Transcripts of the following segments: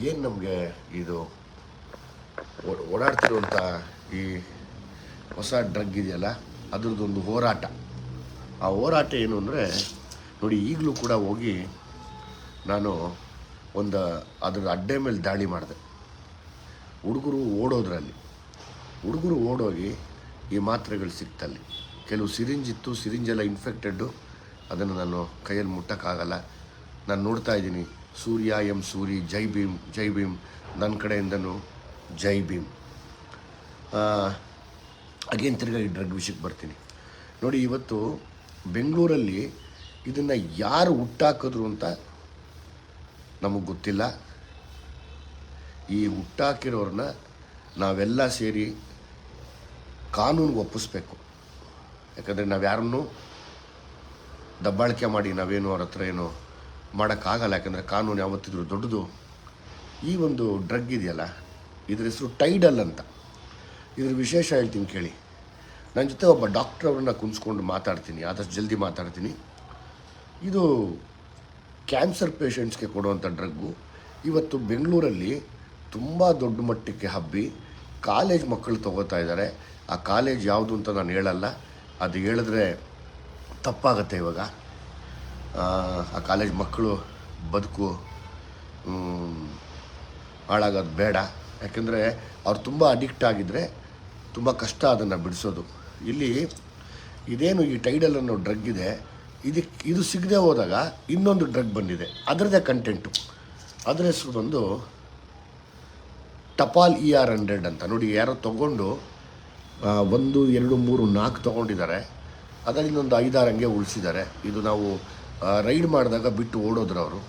ಏನು ನಮಗೆ ಇದು ಓಡಾಡ್ತಿರುವಂಥ ಈ ಹೊಸ ಡ್ರಗ್ ಇದೆಯಲ್ಲ, ಅದ್ರದ್ದೊಂದು ಹೋರಾಟ. ಆ ಹೋರಾಟ ಏನು ಅಂದರೆ, ನೋಡಿ, ಈಗಲೂ ಕೂಡ ಹೋಗಿ ನಾನು ಒಂದು ಅದ್ರ ಅಡ್ಡೆ ಮೇಲೆ ದಾಳಿ ಮಾಡಿದೆ. ಹುಡುಗರು ಓಡೋದ್ರಲ್ಲಿ. ಹುಡುಗರು ಓಡೋಗಿ ಈ ಮಾತ್ರೆಗಳು ಸಿಕ್ತಲ್ಲಿ. ಕೆಲವು ಸಿರಿಂಜ್ ಇತ್ತು ಸಿರಿಂಜ್ ಎಲ್ಲ ಇನ್ಫೆಕ್ಟೆಡ್ಡು ಅದನ್ನು ನಾನು ಕೈಯಲ್ಲಿ ಮುಟ್ಟೋಕ್ಕಾಗಲ್ಲ. ನಾನು ನೋಡ್ತಾ ಇದ್ದೀನಿ. ಸೂರ್ಯ ಎಂ ಸೂರಿ, ಜೈ ಭೀಮ್ ಜೈ ಭೀಮ್. ನನ್ನ ಕಡೆಯಿಂದನೂ ಜೈ ಭೀಮ್. ಅಗೇನ್ ತಿರ್ಗ ಈ ಡ್ರಗ್ ವಿಷಯಕ್ಕೆ ಬರ್ತೀನಿ. ನೋಡಿ, ಇವತ್ತು ಬೆಂಗಳೂರಲ್ಲಿ ಇದನ್ನು ಯಾರು ಹುಟ್ಟಾಕಿದ್ರು ಅಂತ ನಮಗೆ ಗೊತ್ತಿಲ್ಲ. ಈ ಹುಟ್ಟಾಕಿರೋರನ್ನ ನಾವೆಲ್ಲ ಸೇರಿ ಕಾನೂನಿಗೆ ಒಪ್ಪಿಸ್ಬೇಕು. ಯಾಕಂದರೆ ನಾವು ಯಾರನ್ನೂ ದಬ್ಬಾಳಿಕೆ ಮಾಡಿ ನಾವೇನು ಅವ್ರ ಹತ್ರ ಏನು ಮಾಡೋಕ್ಕಾಗಲ್ಲ, ಯಾಕಂದರೆ ಕಾನೂನು ಯಾವತ್ತಿದ್ರು ದೊಡ್ಡದು. ಈ ಒಂದು ಡ್ರಗ್ ಇದೆಯಲ್ಲ, ಇದ್ರ ಹೆಸರು ಟೈಡಲ್ ಅಂತ. ಇದ್ರ ವಿಶೇಷ ಹೇಳ್ತೀನಿ ಕೇಳಿ. ನನ್ನ ಜೊತೆ ಒಬ್ಬ ಡಾಕ್ಟ್ರ್ ಅವ್ರನ್ನ ಕುಂಸ್ಕೊಂಡು ಮಾತಾಡ್ತೀನಿ, ಆದಷ್ಟು ಜಲ್ದಿ ಮಾತಾಡ್ತೀನಿ. ಇದು ಕ್ಯಾನ್ಸರ್ ಪೇಷಂಟ್ಸ್ಗೆ ಕೊಡುವಂಥ ಡ್ರಗ್ಗು. ಇವತ್ತು ಬೆಂಗಳೂರಲ್ಲಿ ತುಂಬ ದೊಡ್ಡ ಮಟ್ಟಕ್ಕೆ ಹಬ್ಬಿ ಕಾಲೇಜ್ ಮಕ್ಕಳು ತಗೋತಾ ಇದ್ದಾರೆ. ಆ ಕಾಲೇಜ್ ಯಾವುದು ಅಂತ ನಾನು ಹೇಳಲ್ಲ. ಅದು ಹೇಳಿದ್ರೆ ತಪ್ಪಾಗತ್ತೆ ಇವಾಗ. ಆ, ಕಾಲೇಜ್ ಮಕ್ಕಳು ಬದುಕು ಹಾಳಾಗೋದು ಬೇಡ. ಯಾಕೆಂದರೆ ಅವ್ರು ತುಂಬ ಅಡಿಕ್ಟ್ ಆಗಿದ್ದರೆ ತುಂಬ ಕಷ್ಟ ಅದನ್ನು ಬಿಡಿಸೋದು. ಇಲ್ಲಿ ಇದೇನು ಈ ಟೈಡಲ್ ಅನ್ನೋ ಡ್ರಗ್ ಇದೆ ಇದಕ್ಕೆ ಇದು ಸಿಗದೆ ಹೋದಾಗ ಇನ್ನೊಂದು ಡ್ರಗ್ ಬಂದಿದೆ. ಅದರದೇ ಕಂಟೆಂಟು ಅದರ ಹೆಸರು ಬಂದು ಟಪಾಲ್ ಇ ಆರ್ ಹಂಡ್ರೆಡ್ ಅಂತ. ನೋಡಿ ಯಾರೋ ತೊಗೊಂಡು ಒಂದು ಎರಡು ಮೂರು ನಾಲ್ಕು ತೊಗೊಂಡಿದ್ದಾರೆ. ಅದರಿಂದ ಒಂದು ಐದಾರು ಹಂಗೆ ಉಳಿಸಿದ್ದಾರೆ. ಇದು ನಾವು ರೈಡ್ ಮಾಡಿದಾಗ ಬಿಟ್ಟು ಓಡೋದ್ರು ಅವರು.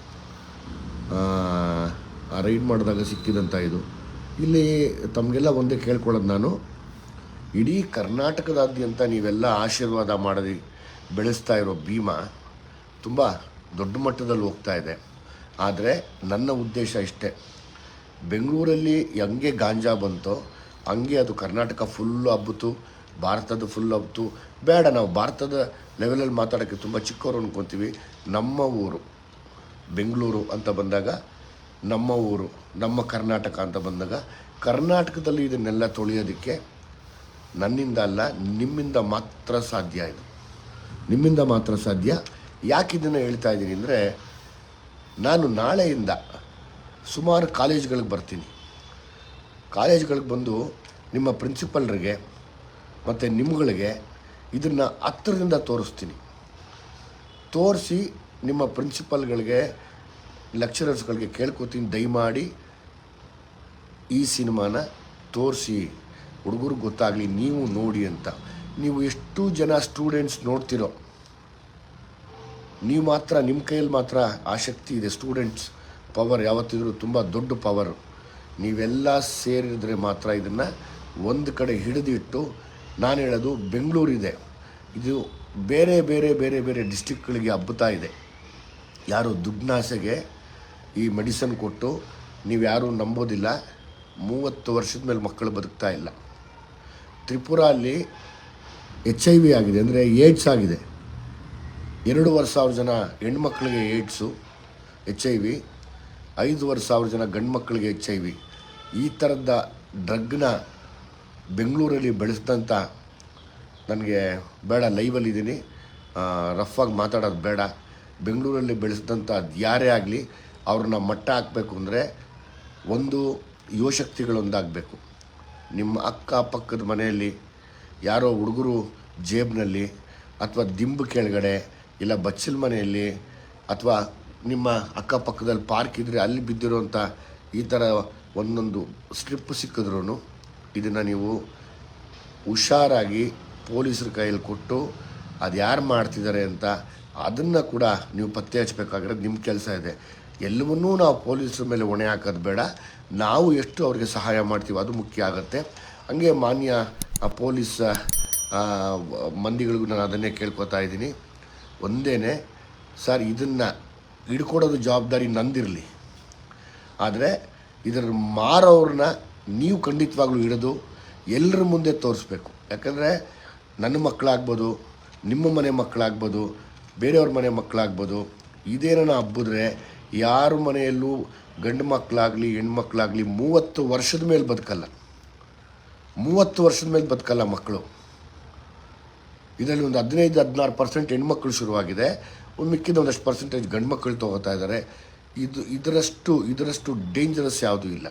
ಆ ರೈಡ್ ಮಾಡಿದಾಗ ಸಿಕ್ಕಿದಂಥ ಇದು. ಇಲ್ಲಿ ತಮಗೆಲ್ಲ ಒಂದೇ ಕೇಳ್ಕೊಳ್ಳೋದು ನಾನು. ಇಡೀ ಕರ್ನಾಟಕದಾದ್ಯಂತ ನೀವೆಲ್ಲ ಆಶೀರ್ವಾದ ಮಾಡಿ ಬೆಳೆಸ್ತಾ ಇರೋ ಭೀಮಾ ತುಂಬ ದೊಡ್ಡ ಮಟ್ಟದಲ್ಲಿ ಹೋಗ್ತಾ ಇದೆ. ಆದರೆ ನನ್ನ ಉದ್ದೇಶ ಇಷ್ಟೇ. ಬೆಂಗಳೂರಲ್ಲಿ ಹೆಂಗೆ ಗಾಂಜಾ ಬಂತೋ, ಹಂಗೆ ಅದು ಕರ್ನಾಟಕ ಫುಲ್ಲು ಹಬ್ಬಿತು ಭಾರತದ ಫುಲ್ ಅಪ್ತು ಬೇಡ, ನಾವು ಭಾರತದ ಲೆವೆಲಲ್ಲಿ ಮಾತಾಡೋಕ್ಕೆ ತುಂಬ ಚಿಕ್ಕವರು ಅಂದ್ಕೊತೀವಿ ನಮ್ಮ ಊರು, ಬೆಂಗಳೂರು ಅಂತ ಬಂದಾಗ, ನಮ್ಮ ಊರು, ನಮ್ಮ ಕರ್ನಾಟಕ ಅಂತ ಬಂದಾಗ, ಕರ್ನಾಟಕದಲ್ಲಿ ಇದನ್ನೆಲ್ಲ ತೊಳೆಯೋದಕ್ಕೆ ನನ್ನಿಂದ ಅಲ್ಲ, ನಿಮ್ಮಿಂದ ಮಾತ್ರ ಸಾಧ್ಯ ಇದು. ನಿಮ್ಮಿಂದ ಮಾತ್ರ ಸಾಧ್ಯ. ಯಾಕೆ ಇದನ್ನು ಹೇಳ್ತಾ ಇದ್ದೀನಿ ಅಂದರೆ, ನಾನು ನಾಳೆಯಿಂದ ಸುಮಾರು ಕಾಲೇಜ್ಗಳಿಗೆ ಬರ್ತೀನಿ. ಕಾಲೇಜ್ಗಳಿಗೆ ಬಂದು ನಿಮ್ಮ ಪ್ರಿನ್ಸಿಪಲ್ರಿಗೆ ಮತ್ತು ನಿಮ್ಗಳಿಗೆ ಇದನ್ನು ಹತ್ತಿರದಿಂದ ತೋರಿಸ್ತೀನಿ. ತೋರಿಸಿ ನಿಮ್ಮ ಪ್ರಿನ್ಸಿಪಲ್ಗಳಿಗೆ, ಲೆಕ್ಚರರ್ಸ್ಗಳಿಗೆ ಕೇಳ್ಕೊತೀನಿ ದಯಮಾಡಿ ಈ ಸಿನಿಮಾನ ತೋರಿಸಿ. ಹುಡುಗರು ಗೊತ್ತಾಗಲಿ, ನೀವು ನೋಡಿ ಅಂತ. ನೀವು ಎಷ್ಟು ಜನ ಸ್ಟೂಡೆಂಟ್ಸ್ ನೋಡ್ತಿರೋ, ನೀವು ಮಾತ್ರ, ನಿಮ್ಮ ಕೈಯಲ್ಲಿ ಮಾತ್ರ ಆಸಕ್ತಿ ಇದೆ. ಸ್ಟೂಡೆಂಟ್ಸ್, ಪವರ್ ಯಾವತ್ತಿದ್ರೂ ತುಂಬ ದೊಡ್ಡ ಪವರ್. ನೀವೆಲ್ಲ ಸೇರಿದರೆ ಮಾತ್ರ ಇದನ್ನು ಒಂದು ಕಡೆ ಹಿಡಿದಿಟ್ಟು ನಾನು ಹೇಳೋದು ಬೆಂಗಳೂರಿದೆ ಇದು. ಬೇರೆ ಬೇರೆ ಬೇರೆ ಬೇರೆ ಡಿಸ್ಟಿಕ್ಗಳಿಗೆ ಹಬ್ಬುತ್ತಾ ಇದೆ. ಯಾರು ದುಡ್ನಾಸೆಗೆ ಈ ಮೆಡಿಸನ್ ಕೊಟ್ಟು ನೀವು ಯಾರೂ ನಂಬೋದಿಲ್ಲ. ಮೂವತ್ತು ವರ್ಷದ ಮೇಲೆ ಮಕ್ಕಳು ಬದುಕ್ತಾ ಇಲ್ಲ. ತ್ರಿಪುರ ಅಲ್ಲಿ ಎಚ್ ಐ ವಿ ಆಗಿದೆ. ಅಂದರೆ ಏಡ್ಸ್ ಆಗಿದೆ. ಎರಡೂವರೆ ಸಾವಿರ ಜನ ಹೆಣ್ಮಕ್ಳಿಗೆ ಏಡ್ಸು ಎಚ್ ಐ ವಿ ಐದುವರೆ ಸಾವಿರ ಜನ ಗಂಡು ಮಕ್ಕಳಿಗೆ ಎಚ್ ಐ ವಿ ಈ ಥರದ ಡ್ರಗ್ನ ಬೆಂಗಳೂರಲ್ಲಿ ಬೆಳೆಸಿದಂಥ ನನಗೆ ಬೇಡ ಲೈವಲ್ಲಿದ್ದೀನಿ ರಫಾಗಿ ಮಾತಾಡೋದು ಬೇಡ. ಬೆಂಗಳೂರಲ್ಲಿ ಬೆಳೆಸಿದಂಥ ಯಾರೇ ಆಗಲಿ ಅವ್ರನ್ನ ಮಟ್ಟ ಹಾಕಬೇಕು ಅಂದರೆ ಒಂದು ಯುವಶಕ್ತಿಗಳೊಂದಾಗಬೇಕು. ನಿಮ್ಮ ಅಕ್ಕಪಕ್ಕದ ಮನೆಯಲ್ಲಿ ಯಾರೋ ಹುಡುಗರು ಜೇಬ್ನಲ್ಲಿ ಅಥವಾ ದಿಂಬು ಕೆಳಗಡೆ ಇಲ್ಲ ಬಚ್ಚಲ ಮನೆಯಲ್ಲಿ ಅಥವಾ ನಿಮ್ಮ ಅಕ್ಕಪಕ್ಕದಲ್ಲಿ ಪಾರ್ಕ್ ಇದ್ದರೆ ಅಲ್ಲಿ ಬಿದ್ದಿರೋಂಥ ಈ ಥರ ಒಂದೊಂದು ಸ್ಟ್ರಿಪ್ ಸಿಕ್ಕಿದ್ರೂ ಇದನ್ನು ನೀವು ಹುಷಾರಾಗಿ ಪೊಲೀಸರ ಕೈಯಲ್ಲಿ ಕೊಟ್ಟು ಅದು ಯಾರು ಮಾಡ್ತಿದ್ದಾರೆ ಅಂತ ಅದನ್ನು ಕೂಡ ನೀವು ಪತ್ತೆ ಹಚ್ಚಬೇಕಾಗಿರೋದು ನಿಮ್ಮ ಕೆಲಸ ಇದೆ. ಎಲ್ಲವನ್ನೂ ನಾವು ಪೊಲೀಸರ ಮೇಲೆ ಹೊಣೆ ಹಾಕೋದು ಬೇಡ. ನಾವು ಎಷ್ಟು ಅವ್ರಿಗೆ ಸಹಾಯ ಮಾಡ್ತೀವಿ ಅದು ಮುಖ್ಯ ಆಗುತ್ತೆ. ಹಂಗೆ ಮಾನ್ಯ ಪೊಲೀಸ್ ಮಂದಿಗಳಿಗೂ ನಾನು ಅದನ್ನೇ ಕೇಳ್ಕೊತಾ ಇದ್ದೀನಿ. ಒಂದೇ ಸರ್, ಇದನ್ನು ಹಿಡ್ಕೊಡೋದು ಜವಾಬ್ದಾರಿ ನಂದಿರಲಿ. ಆದರೆ ಇದರ ಮಾರೋರನ್ನ ನೀವು ಖಂಡಿತವಾಗ್ಲೂ ಹಿಡಿದು ಎಲ್ಲರ ಮುಂದೆ ತೋರಿಸ್ಬೇಕು. ಯಾಕಂದರೆ ನನ್ನ ಮಕ್ಕಳಾಗ್ಬೋದು, ನಿಮ್ಮ ಮನೆ ಮಕ್ಕಳಾಗ್ಬೋದು, ಬೇರೆಯವ್ರ ಮನೆ ಮಕ್ಕಳಾಗ್ಬೋದು ಇದೇನೋ ಹಬ್ಬಿದ್ರೆ ಯಾರ ಮನೆಯಲ್ಲೂ ಗಂಡು ಮಕ್ಕಳಾಗಲಿ ಹೆಣ್ಮಕ್ಳಾಗಲಿ ಮೂವತ್ತು ವರ್ಷದ ಮೇಲೆ ಬದುಕಲ್ಲ. ಮೂವತ್ತು ವರ್ಷದ ಮೇಲೆ ಬದುಕಲ್ಲ ಮಕ್ಕಳು. ಇದರಲ್ಲಿ ಒಂದು ಹದಿನೈದು, ಹದಿನಾರು ಪರ್ಸೆಂಟ್ ಹೆಣ್ಮಕ್ಳು ಶುರುವಾಗಿದೆ. ಒಂದು ಮಿಕ್ಕಿದ ಒಂದಷ್ಟು ಪರ್ಸೆಂಟೇಜ್ ಗಂಡು ಮಕ್ಕಳು ತೊಗೋತಾ ಇದ್ದಾರೆ. ಇದು, ಇದರಷ್ಟು ಇದರಷ್ಟು ಡೇಂಜರಸ್ ಯಾವುದೂ ಇಲ್ಲ.